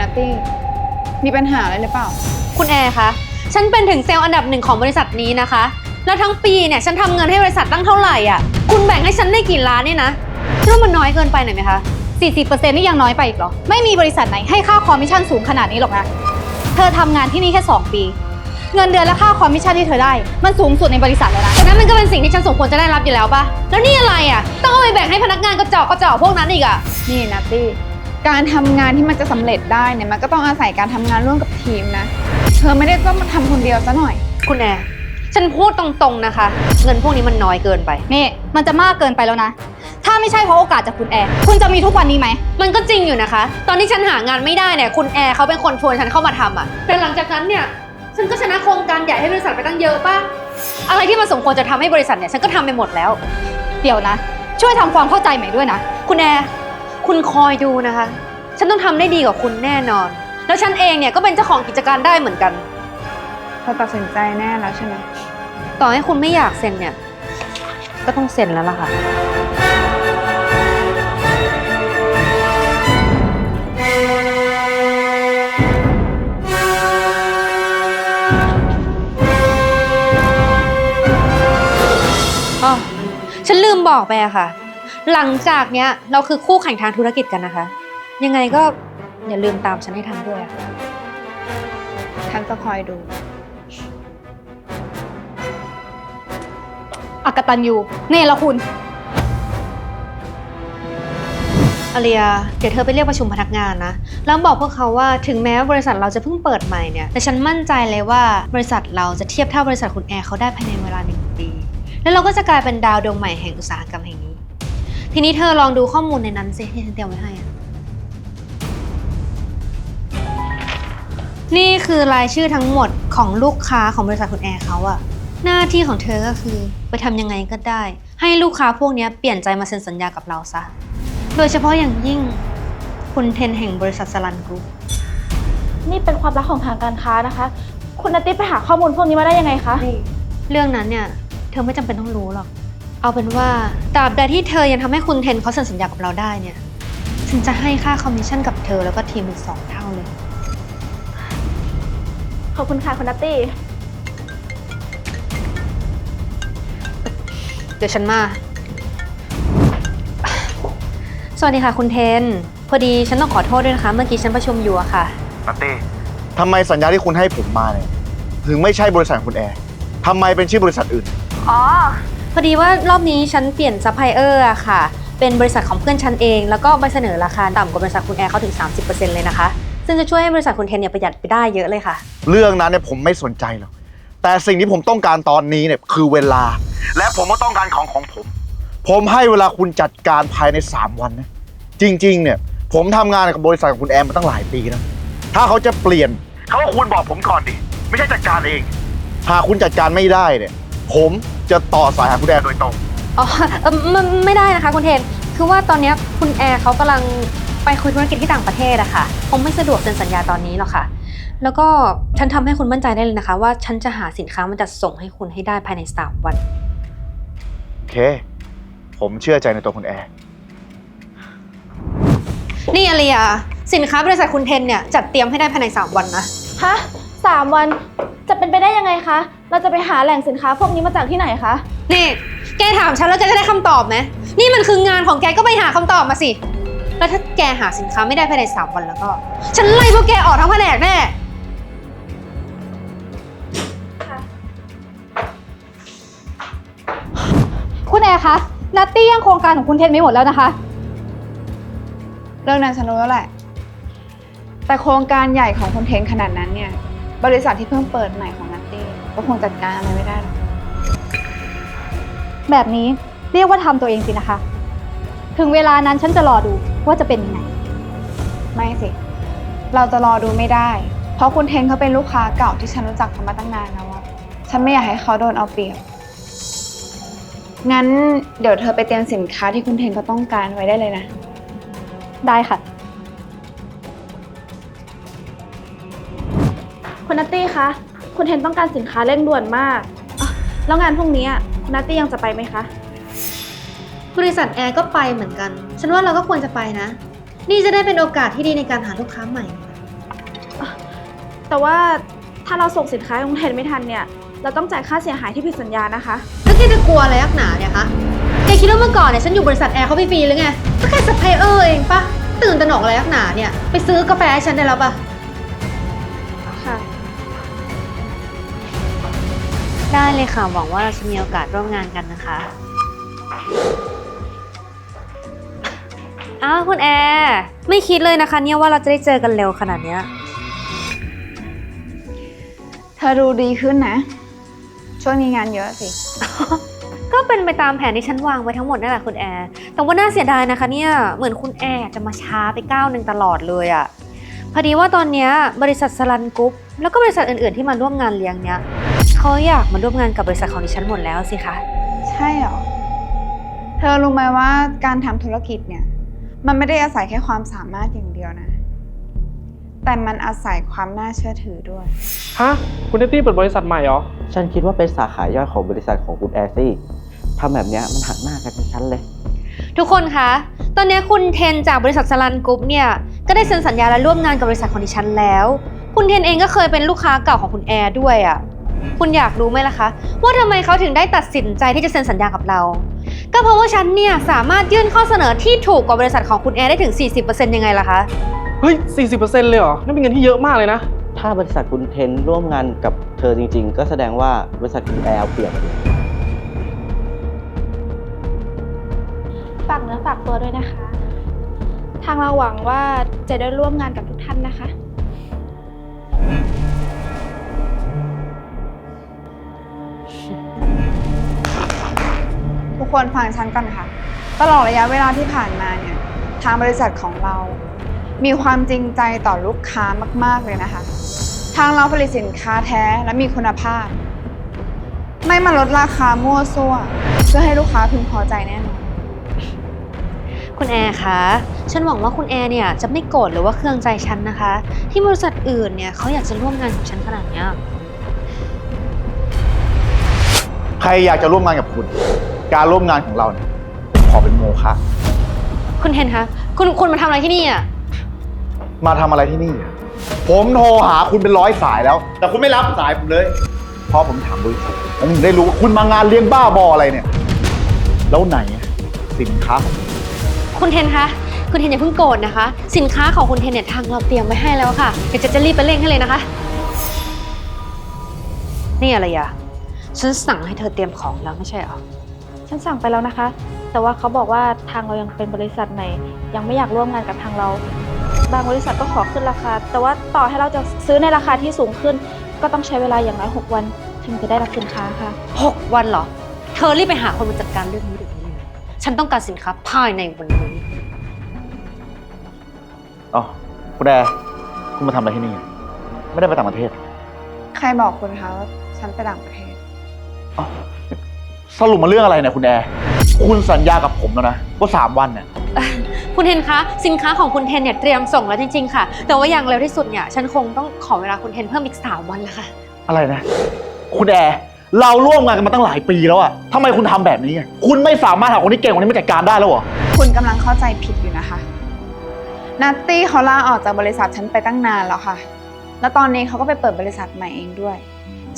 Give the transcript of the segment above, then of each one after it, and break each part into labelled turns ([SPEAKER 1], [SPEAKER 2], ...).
[SPEAKER 1] นัตตี้ มีปัญหาอะไรหรือเปล่า
[SPEAKER 2] คุณแอร์คะ ฉันเป็นถึงเซลล์อันดับหนึ่งของบริษัทนี้นะคะ แล้วทั้งปีเนี่ยฉันทำเงินให้บริษัทตั้งเท่าไหร่อะ คุณแบ่งให้ฉันได้กี่ล้านเนี่ยนะคิดว่ามันน้อยเกินไปหน่อยไหมคะ
[SPEAKER 3] 40%นี่ยังน้อยไปอีกเหรอ ไม่มีบริษัทไหนให้ค่าคอมมิชชั่นสูงขนาดนี้หรอกนะ เธอทำงานที่นี่แค่ 2 ปี เงินเดือนและค่าคอมมิชชั่นที่เธอได้ มันสูงสุดในบริษัทแล้วนะ
[SPEAKER 2] แต่นั้นมันก็เป็นสิ่งที่ฉันสมควรจะได้รับอยู่แล้วปะแล้วนี่อะไรอะ ต้องเอาไปแบ่งให้พนักงานกระจอกกระจอกพวกนั้นอีกอะ
[SPEAKER 1] นี่นัตตี้ การทำงานที่มันจะสำเร็จได้เนี่ยมันก็ต้องอาศัยการทำงานร่วมกับทีมนะ เธอไม่ได้ต้องมาทำคนเดียวซะหน่อย
[SPEAKER 2] คุณแอร์ฉันพูดตรงๆนะคะ เงินพวกนี้มันน้อยเกินไป
[SPEAKER 3] นี่มันจะมากเกินไปแล้วนะ ถ้าไม่ใช่เพราะโอกาสจากคุณแอร์คุณจะมีทุกวันนี้ไหม
[SPEAKER 2] มันก็จริงอยู่นะคะ ตอนที่ฉันหางานไม่ได้เนี่ย คุณแอร์เขาเป็นคนชวนฉันเข้ามาทำอะแต่หลังจากนั้นเนี่ย ฉันก็ชนะโครงการใหญ่ให้บริษัทไปตั้งเยอะป่ะ อะไรที่มันสมควรจะทำให้บริษัทเนี่ย ฉันก็ทำไปหมดแล้ว
[SPEAKER 3] เดี๋ยวนะ ช่วยทำความเข้าใจใหม่ด้วยนะ
[SPEAKER 2] คุณแอร์ คุณคอยดูนะคะ ฉันต้องทำได้ดีกว่าคุณแน่นอน แล้วฉันเองเนี่ยก็เป็นเจ้าของกิจการได้เหมือนกัน
[SPEAKER 1] เธอตัดสินใจแน่แล้วใช่ไหม
[SPEAKER 2] ต่อให้คุณไม่อยากเซ็นเนี่ย ก็ต้องเซ็นแล้วล่ะค่ะ อ๋อ ฉันลืมบอกไปอะค่ะ หลังจากเนี้ยเราคือคู่แข่งทางธุรกิจกันนะคะ ยังไงก็อย่าลืมตามฉันให้ทันด้วยอะ
[SPEAKER 1] ฉันจะคอยดู
[SPEAKER 3] อักตันยูเนรคุณ
[SPEAKER 2] อาเรียเดี๋ยวเธอไปเรียกประชุมพนักงานนะ แล้วบอกพวกเขาว่าถึงแม้ว่าบริษัทเราจะเพิ่งเปิดใหม่เนี่ย แต่ฉันมั่นใจเลยว่าบริษัทเราจะเทียบเท่าบริษัทคุณแอร์เขาได้ภายในเวลาหนึ่งปี แล้วเราก็จะกลายเป็นดาวดวงใหม่แห่งอุตสาหกรรมแห่งนี้ ทีนี้เธอลองดูข้อมูลในนั้นสิที่ฉันเตรียมไว้ให้อะนี่คือรายชื่อทั้งหมดของลูกค้าของบริษัทคุณแอร์เขาอะหน้าที่ของเธอก็คือไปทำยังไงก็ได้ ให้ลูกค้าพวกเนี้ยเปลี่ยนใจมาเซ็นสัญญากับเราซะ โดยเฉพาะอย่างยิ่งคุณเทนแห่งบริษัทสลันกรุ๊ป
[SPEAKER 4] นี่เป็นความลับของทางการค้านะคะ คุณนัตตี้ไปหาข้อมูลพวกนี้มาได้ยังไงคะ
[SPEAKER 2] เรื่องนั้นเนี่ยเธอไม่จำเป็นต้องรู้หรอก เอาเป็นว่าตราบใดที่เธอยังทำให้คุณเทนเขาเซ็นสัญญากับเราได้เนี่ย ฉันจะให้ค่าคอมมิชชั่นกับเธอแล้วก็ทีมอีกสองเท่าเลย
[SPEAKER 4] ขอบคุณค่ะคุณนัตตี้
[SPEAKER 2] เดี๋ยวฉันมา สวัสดีค่ะคุณเทน พอดีฉันต้องขอโทษด้วยนะคะ เมื่อกี้ฉันประชุมอยู่อะค่ะ
[SPEAKER 5] นัตตี้ทำไมสัญญาที่คุณให้ผมมาเนี่ย ถึงไม่ใช่บริษัทของคุณแอร์ทำไมเป็นชื่อบริษัทอื่น
[SPEAKER 2] อ๋อ พอดีว่ารอบนี้ฉันเปลี่ยนซัพพลายเออร์อะค่ะ เป็นบริษัทของเพื่อนฉันเอง แล้วก็ไปเสนอราคาต่ำกว่าบริษัทคุณแอร์เขาถึง 30%เลยนะคะ ซึ่งจะช่วยให้บริษัทคุณเทนเนี่ยประหยัดไปได้เยอะเลยค่ะ
[SPEAKER 5] เรื่องนั้นเนี่ยผมไม่สนใจหรอก แต่สิ่งที่ผมต้องการตอนนี้เนี่ยคือเวลา และผมก็ต้องการของของผม ผมให้เวลาคุณจัดการภายใน 3 วันนะ จริงๆ เนี่ย ผมทำงานกับบริษัทของคุณแอมมาตั้งหลายปีแล้วถ้าเขาจะเปลี่ยน เขาก็ควรบอกผมก่อนดิ ไม่ใช่จัดการเอง หากคุณจัดการไม่ได้เนี่ย ผมจะต่อสายหาคุณแอมโดยตรง
[SPEAKER 2] อ๋อเอ่อไม่ไม่ได้นะคะคุณเทน คือว่าตอนเนี้ยคุณแอร์เขากำลังไปคุยธุรกิจที่ต่างประเทศอะค่ะ คงไม่สะดวกเซ็นสัญญาตอนนี้หรอกค่ะ แล้วก็ฉันทำให้คุณมั่นใจได้เลยนะคะ ว่าฉันจะหาสินค้ามาจัดส่งให้คุณให้ได้ภายในสามวัน
[SPEAKER 5] โอเค ผมเชื่อใจในตัวคุณแอร์
[SPEAKER 2] นี่อาเรียสินค้าบริษัทคุณเทนเนี่ยจัดเตรียมให้ได้ภายใน3วันนะ
[SPEAKER 4] ฮะสามวันจะเป็นไปได้ยังไงคะ เราจะไปหาแหล่งสินค้าพวกนี้มาจากที่ไหนคะ
[SPEAKER 2] นี่ แกถามฉันแล้วแกจะได้คำตอบไหมนี่มันคืองานของแกก็ไปหาคำตอบมาสิ แล้วถ้าแกหาสินค้าไม่ได้ภายใน3วันแล้วก็ ฉันไล่พวกแกออกทั้งแผนกแน่
[SPEAKER 3] คุณแอร์คะนัตตี้ยังโครงการของคุณเทนไม่หมดแล้วนะคะ
[SPEAKER 1] เรื่องนั้นฉันรู้แล้วแหละ แต่โครงการใหญ่ของคนเทนขนาดนั้นเนี่ย บริษัทที่เพิ่งเปิดใหม่ของนัตตี้ ก็คงจัดการอะไรไม่ได้หรอก
[SPEAKER 3] แบบนี้เรียกว่าทำตัวเองสินะคะ ถึงเวลานั้นฉันจะรอดูว่าจะเป็นยังไง
[SPEAKER 1] ไม่สิ เราจะรอดูไม่ได้ เพราะคุณเทนเขาเป็นลูกค้าเก่าที่ฉันรู้จักเขามาตั้งนานแล้วอะฉันไม่อยากให้เขาโดนเอาเปรียบ งั้นเดี๋ยวเธอไปเตรียมสินค้าที่คุณเทนเขาต้องการไว้ได้เลยนะ
[SPEAKER 3] ได้ค่ะ
[SPEAKER 4] คุณนัตตี้คะ คุณเทนต้องการสินค้าเร่งด่วนมากอะแล้วงานพรุ่งนี้อะคุณนัตตี้ยังจะไปไหมคะ
[SPEAKER 2] บริษัทแอร์ก็ไปเหมือนกัน ฉันว่าเราก็ควรจะไปนะ นี่จะได้เป็นโอกาสที่ดีในการหาลูกค้าใหม่
[SPEAKER 4] แต่ว่าถ้าเราส่งสินค้าให้คุณเทนไม่ทันเนี่ย เราต้องจ่ายค่าเสียหายที่ผิดสัญญานะคะ
[SPEAKER 2] แล้วแกจะกลัวอะไรนักหนาเนี่ยคะแกคิดว่าเมื่อก่อนเนี่ยฉันอยู่บริษัทแอร์เขาฟรีๆหรือไงก็แค่ซัพพลายเออร์เองปะตื่นตระหนกอะไรนักหนาเนี่ย ไปซื้อกาแฟให้ฉันได้แล้วปะ
[SPEAKER 4] ค่ะ
[SPEAKER 2] ได้เลยค่ะ หวังว่าเราจะมีโอกาสร่วมงานกันนะคะอ้าวคุณแอร์ไม่คิดเลยนะคะ เนี่ยว่าเราจะได้เจอกันเร็วขนาดเนี้ย
[SPEAKER 1] เธอดูดีขึ้นนะ ช่วงนี้งานเยอะสิ
[SPEAKER 2] ก็เป็นไปตามแผนที่ฉันวางไว้ทั้งหมดนั่นแหละคุณแอร์แต่ว่าน่าเสียดายนะคะ เนี่ยเหมือนคุณแอร์จะมาช้าไปก้าวหนึ่งตลอดเลยอะพอดีว่าตอนเนี้ยบริษัทสลันกรุ๊ปแล้วก็บริษัทอื่นๆที่มาร่วมงานเลี้ยงเนี้ย เขาอยากมาร่วมงานกับบริษัทของดิฉันหมดแล้วสิคะ
[SPEAKER 1] ใช่เหรอ เธอรู้ไหมว่าการทำธุรกิจเนี่ย มันไม่ได้อาศัยแค่ความสามารถอย่างเดียวนะ แต่มันอาศัยความน่าเชื่อถือด้วย
[SPEAKER 6] ฮะ คุณเนตตี้เปิดบริษัทใหม่เหรอ
[SPEAKER 7] ฉันคิดว่าเป็นสาขาย่อยของบริษัทของคุณแอร์ซี่ทำแบบเนี้ยมันหักหน้ากันชั้นเลย
[SPEAKER 2] ทุกคนคะ ตอนนี้คุณเทนจากบริษัทสลันกรุ๊ปเนี่ย ก็ได้เซ็นสัญญาและร่วมงานกับบริษัทของดิฉันแล้ว คุณเทนเองก็เคยเป็นลูกค้าเก่าของคุณแอร์ด้วยอะ่ะ คุณอยากรู้ไหมล่ะคะ ว่าทำไมเขาถึงได้ตัดสินใจที่จะเซ็นสัญญากับเรา ก็เพราะว่าฉันเนี่ยสามารถยื่นข้อเสนอที่ถูกกว่าบริษัทของคุณแอร์ได้ถึง 40%ยังไงล่ะคะ
[SPEAKER 6] เฮ้ย 40%เลยเหรอ นั่นเป็นเงินที่เยอะมากเลยนะ
[SPEAKER 7] ถ้าบริษัทคุณเทนร่วมงานกับเธอจริง ๆ ก็แสดงว่าบริษัทคุณแอร์เอาเปรียบ
[SPEAKER 4] ฝากเนื้อฝากตัวด้วยนะคะ ทางเราหวังว่าจะได้ร่วมงานกับทุกท่านนะคะ
[SPEAKER 1] คนฟังฉันก่อนค่ะ ตลอดระยะเวลาที่ผ่านมาเนี่ย ทางบริษัทของเรา มีความจริงใจต่อลูกค้ามาก ๆ เลยนะคะ ทางเราผลิตสินค้าแท้และมีคุณภาพ ไม่มาลดราคามั่วซั่ว เพื่อให้ลูกค้าพึงพอใจแน่นอน
[SPEAKER 2] คุณแอร์คะ ฉันหวังว่าคุณแอร์เนี่ยจะไม่โกรธหรือว่าเครืองใจฉันนะคะ ที่บริษัทอื่นเนี่ยเขาอยากจะร่วมงานกับฉันขนาดเนี้ย
[SPEAKER 5] ใครอยากจะร่วมงานกับคุณ การร่วมงานของเราเนี่ยขอเป็นโมฆะ
[SPEAKER 2] คุณเทนคะคุณคุณมาทำอะไรที่นี่อะ
[SPEAKER 5] มาทำอะไรที่นี่อะผมโทรหาคุณเป็นร้อยสายแล้ว แต่คุณไม่รับสายผมเลย เพราะผมถามบริษัทแล้วถึงได้รู้ว่าคุณมางานเลี้ยงบ้าบออะไรเนี่ย แล้วไหนอะสินค้าของ คุณ
[SPEAKER 2] คุณเทนคะคุณเทนอย่าเพิ่งโกรธนะคะ สินค้าของคุณเทนเนี่ยทางเราเตรียมไว้ให้แล้วค่ะเดี๋ยวจะจะรีบไปเร่งให้เลยนะคะ นี่อะไรอะฉันสั่งให้เธอเตรียมของแล้วไม่ใช่เหรอ
[SPEAKER 4] ฉันสั่งไปแล้วนะคะ แต่ว่าเขาบอกว่าทางเรายังเป็นบริษัทใหม่ยังไม่อยากร่วมงานกับทางเรา บางบริษัทก็ขอขึ้นราคา แต่ว่าต่อให้เราจะซื้อในราคาที่สูงขึ้น ก็ต้องใช้เวลาอย่างน้อย6วัน ถึงจะได้รับสินค้าค่ะ
[SPEAKER 2] หกวันเหรอ เธอรีบไปหาคนมาจัดการเรื่องนี้เดี๋ยวนี้เลยฉันต้องการสินค้าภายในวันนี้
[SPEAKER 5] อ๋อคุณแอร์คุณมาทำอะไรที่นี่ ไม่ได้ไปต่างประเทศ
[SPEAKER 1] ใครบอกคุณคะว่าฉันไปต่างประเทศ
[SPEAKER 5] อ๋อ สรุปมาเรื่องอะไรเนี่ยคุณแอร์คุณสัญญากับผมแล้วนะว่าสามวันเนี่ย
[SPEAKER 2] คุณเทนคะสินค้าของคุณเทนเนี่ยเตรียมส่งแล้วจริง ๆ ค่ะ แต่ว่าอย่างเร็วที่สุดเนี่ยฉันคงต้องขอเวลาคุณเทนเพิ่มอีกสามวันละค่ะ
[SPEAKER 5] อะไรนะ คุณแอร์เราร่วมงานกันมาตั้งหลายปีแล้วอะทำไมคุณทำแบบนี้อะคุณไม่สามารถหาคนที่เก่งกว่านี้มาจัดการได้แล้วเหรอ
[SPEAKER 1] คุณกำลังเข้าใจผิดอยู่นะคะ นัตตี้เขาลาออกจากบริษัทฉันไปตั้งนานแล้วค่ะ แล้วตอนนี้เขาก็ไปเปิดบริษัทใหม่เองด้วย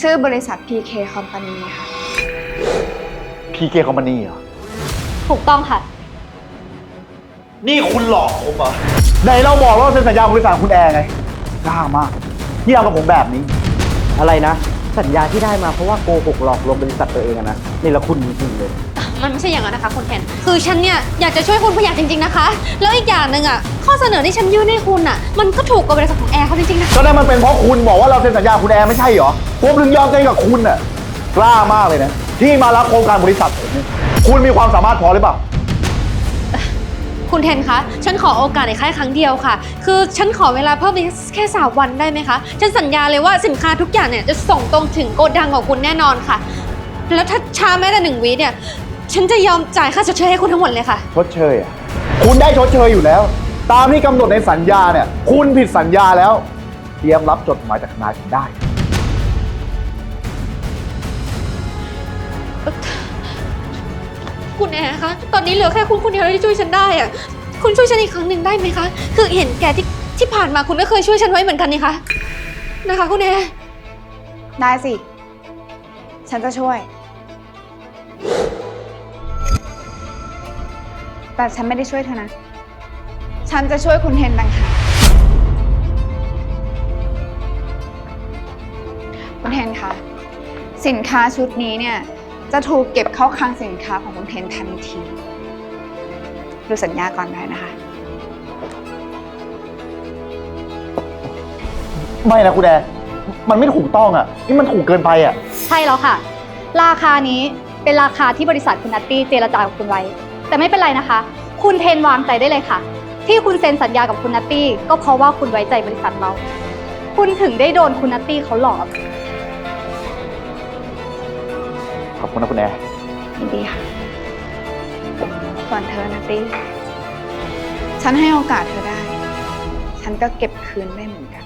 [SPEAKER 1] ชื่อบริษัท PK Company ค่ะ
[SPEAKER 5] PK Company เหรอ
[SPEAKER 3] ถูกต้องค่ะ
[SPEAKER 5] นี่คุณหลอกผมเหรอไหนเราบอกว่าเซ็นสัญญาบริษัทคุณแอร์ไงกล้ามากที่เอากับผมแบบนี้
[SPEAKER 7] อะไรนะ สัญญาที่ได้มาเพราะว่าโกหกหลอกลวงบริษัทตัวเองอะนะนี่ละคุณจริงๆเลย
[SPEAKER 2] มันไม่ใช่อย่างนั้นนะคะคุณเทนคือฉันเนี่ยอยากจะช่วยคุณประหยัดจริงๆนะคะ แล้วอีกอย่างหนึ่งอะข้อเสนอที่ฉันยื่นให้คุณอะ มันก็ถูกกว่าบริษัทของแอร์เขาจริงๆนะคะ
[SPEAKER 5] ก็นั่นมันเป็นเพราะคุณบอกว่าเราเซ็นสัญญาคุณแอร์ไม่ใช่เหรอผมถึงยอมเซ็นกับคุณน่ะกล้ามากเลยนะ ที่มารับโครงการบริษัทผมเนี่ยคุณมีความสามารถพอหรือเปล่า
[SPEAKER 2] คุณเทนคะ ฉันขอโอกาสอีกแค่ครั้งเดียวค่ะ คือฉันขอเวลาเพิ่มอีกแค่สามวันได้ไหมคะ ฉันสัญญาเลยว่าสินค้าทุกอย่างเนี่ยจะส่งตรงถึงโกดังของคุณแน่นอนค่ะ แล้วถ้าช้าแม้แต่หนึ่งวิเนี่ย ฉันจะยอมจ่ายค่าชดเชยให้คุณทั้งหมดเลยค่ะ
[SPEAKER 5] ชดเชยอะ คุณได้ชดเชยอยู่แล้ว ตามที่กำหนดในสัญญาเนี่ย คุณผิดสัญญาแล้ว เตรียมรับจดหมายจากทนายผมได้
[SPEAKER 2] คุณแอร์คะ ตอนนี้เหลือแค่คุณคนเดียวที่ช่วยฉันได้อะคุณช่วยฉันอีกครั้งหนึ่งได้ไหมคะ คือเห็นแกที่ที่ผ่านมาคุณก็เคยช่วยฉันไว้เหมือนกันนี่คะ นะคะ คุณแอร์
[SPEAKER 1] ได้สิ ฉันจะช่วย แต่ฉันไม่ได้ช่วยเธอนะ ฉันจะช่วยคุณเทนต่างหากคุณเทนคะ สินค้าชุดนี้เนี่ย จะถูกเก็บเข้าคลังสินค้าของคุณเทนทันที ดูสัญญาก่อนได้นะคะ
[SPEAKER 5] ไม่นะคุณแอร์มันไม่ถูกต้องอะ นี่มันถูกเกินไปอะ
[SPEAKER 3] ใช่แล้วค่ะ ราคานี้เป็นราคาที่บริษัทคุณนัตตี้เจรจากับคุณไว้ แต่ไม่เป็นไรนะคะ คุณเทนวางใจได้เลยค่ะ ที่คุณเซ็นสัญญากับคุณนัตตี้ก็เพราะว่าคุณไว้ใจบริษัทเรา คุณถึงได้โดนคุณนัตตี้เขาหลอก
[SPEAKER 5] ขอบคุณนะคุณแอร์
[SPEAKER 1] ยินดีค่ะส่วนเธอนะตี้ฉันให้โอกาสเธอได้ ฉันก็เก็บคืนได้เหมือนกัน